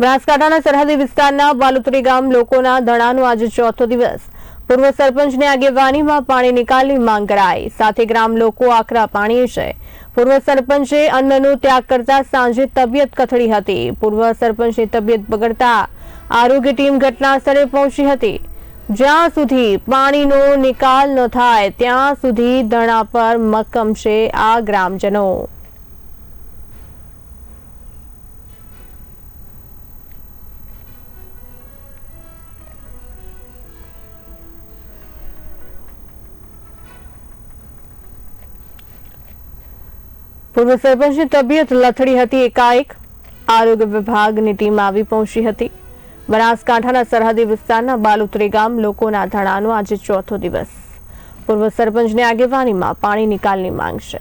બનાસકાંઠાના સરહદી વિસ્તારના બાલુતરી ગામ લોકોના ધરણાનો આજે ચોથો દિવસ. પૂર્વ સરપંચની આગેવાનીમાં પાણી નિકાલની માંગ કરાઈ. સાથે ગ્રામ લોકો આકરા પાણીએ છે. પૂર્વ સરપંચે અન્નનો ત્યાગ કરતા સાંજે તબિયત કથળી હતી. પૂર્વ સરપંચની તબિયત બગડતા આરોગ્ય ટીમ ઘટના સ્થળે પહોંચી હતી. જ્યાં સુધી પાણીનો નિકાલ ન થાય, ત્યાં સુધી ધરણા પર મક્કમ છે આ ગ્રામજનો. પૂર્વ સરપંચની તબિયત લથડી હતી એકાએક. આરોગ્ય વિભાગની ટીમ આવી પહોંચી હતી. બનાસકાંઠાના સરહદી વિસ્તારના બાલુત્રી ગામ લોકોના ધરણાનો આજે ચોથો દિવસ. પૂર્વ સરપંચની આગેવાનીમાં પાણી નિકાલની માંગ છે.